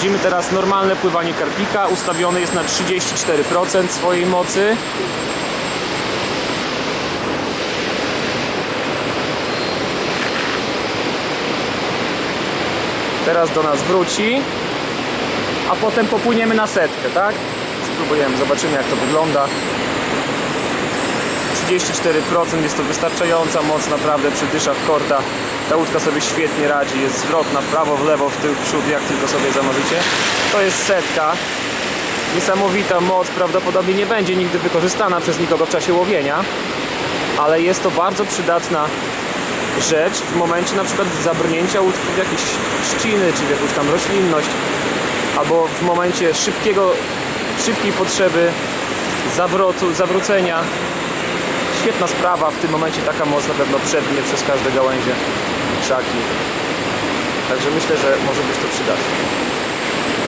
Sprawdzimy teraz normalne pływanie karpika. Ustawiony jest na 34% swojej mocy. Teraz do nas wróci, a potem popłyniemy na setkę, tak? Spróbujemy, zobaczymy jak to wygląda. 34% jest to wystarczająca moc naprawdę przy dyszach korta. Ta łódka sobie świetnie radzi, jest zwrotna w prawo, w lewo, w tył, w przód, jak tylko sobie zamarzycie. To jest setka. Niesamowita moc, prawdopodobnie nie będzie nigdy wykorzystana przez nikogo w czasie łowienia, ale jest to bardzo przydatna rzecz w momencie na przykład zabrnięcia łódki w jakieś trzciny, czy w jakąś tam roślinność, albo w momencie szybkiego, szybkiej potrzeby zawrotu, zawrócenia. Świetna sprawa, w tym momencie taka moc na pewno przednie przez każde gałęzie krzaki. Także myślę, że może być to przydatne.